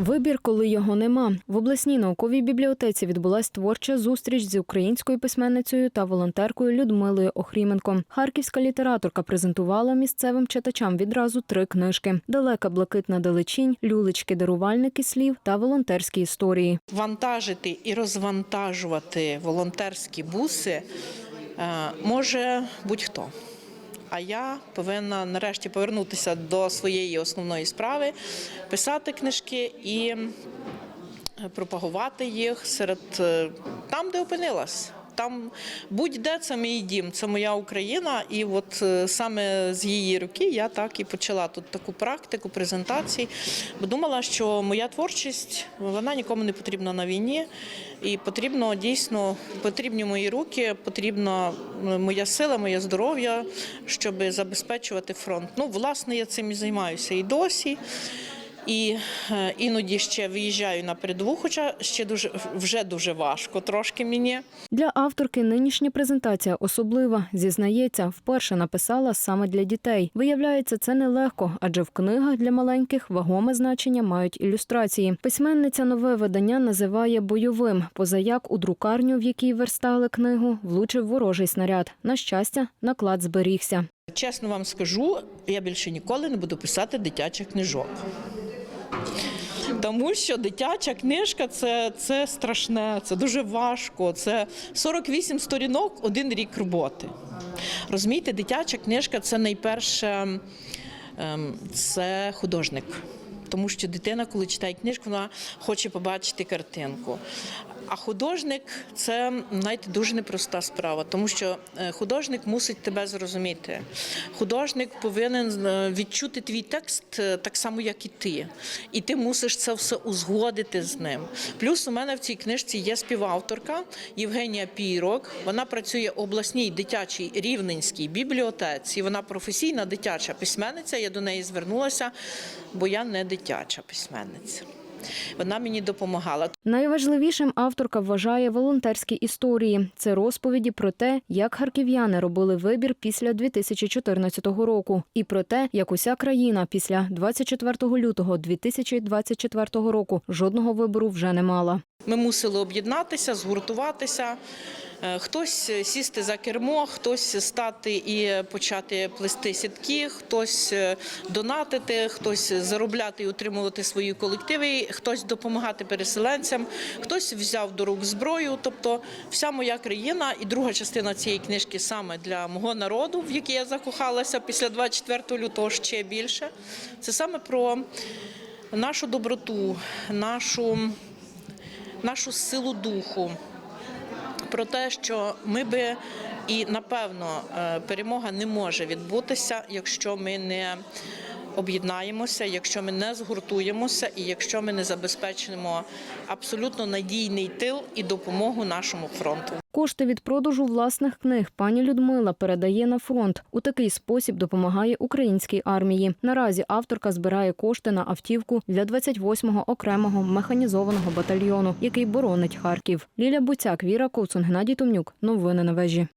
Вибір, коли його нема. В обласній науковій бібліотеці відбулась творча зустріч з українською письменницею та волонтеркою Людмилою Охріменко. Харківська літераторка презентувала місцевим читачам відразу три книжки: Далека блакитна далечінь, люлечки, дарувальники слів та волонтерські історії. вантажити і розвантажувати волонтерські буси е, може будь-хто. А я повинна нарешті повернутися до своєї основної справи, писати книжки і е, пропагувати їх серед е, там, де опинилась. Там будь-де це мій дім, це моя Україна, і от е, саме з її руки я так і почала тут таку практику презентацій, бо думала, що моя творчість вона нікому не потрібна на війні, і потрібно дійсно потрібні мої руки, потрібна е, моя сила, моє здоров'я, щоб забезпечувати фронт. Ну, власне, я цим і займаюся і досі. І е, іноді ще виїжджаю на передову, хоча ще дуже вже дуже важко трошки мені. Для авторки нинішня презентація особлива. Зізнається, вперше написала саме для дітей. Виявляється, це нелегко, адже в книгах для маленьких вагоме значення мають ілюстрації. Письменниця нове видання називає бойовим. Позаяк у друкарню, в якій верстали книгу, влучив ворожий снаряд. На щастя, наклад зберігся. Чесно вам скажу, я більше ніколи не буду писати дитячих книжок. Тому що дитяча книжка це, це страшне, це дуже важко. Це 48 сторінок, один рік роботи. Розумієте, дитяча книжка це найперше ем, це художник. Тому що дитина, коли читає книжку, вона хоче побачити картинку. А художник це знаєте, дуже непроста справа, тому що е, художник мусить тебе зрозуміти. Художник повинен е, відчути твій текст е, так само, як і ти. І ти мусиш це все узгодити з ним. Плюс у мене в цій книжці є співавторка Євгенія Пірок. Вона працює в обласній дитячій рівненській бібліотеці. Вона професійна дитяча письменниця. Я до неї звернулася, бо я не дитяча письменниця. Вона мені допомагала. Найважливішим авторка вважає волонтерські історії. Це розповіді про те, як харків'яни робили вибір після 2014 року, і про те, як уся країна після 24 лютого 2024 року жодного вибору вже не мала. Ми мусили об'єднатися, згуртуватися. Е, Хтось сісти за кермо, хтось стати і почати плести сітки, хтось е, донатити, хтось заробляти і утримувати свої колективи, хтось допомагати переселенцям, хтось взяв до рук зброю. Тобто, вся моя країна і друга частина цієї книжки саме для мого народу, в який я закохалася після 24 лютого ще більше. Це саме про нашу доброту, нашу нашу силу духу, про те, що ми би і напевно е, перемога не може відбутися, якщо ми не об'єднаємося, якщо ми не згуртуємося, і якщо ми не забезпечимо абсолютно надійний тил і допомогу нашому фронту. Кошти від продажу власних книг пані Людмила передає на фронт. У такий спосіб допомагає українській армії. Наразі авторка збирає кошти на автівку для 28-го окремого механізованого батальйону, який боронить Харків. Ліля Буцяк, Віра Коцун, Геннадій Томнюк. Новини на вежі.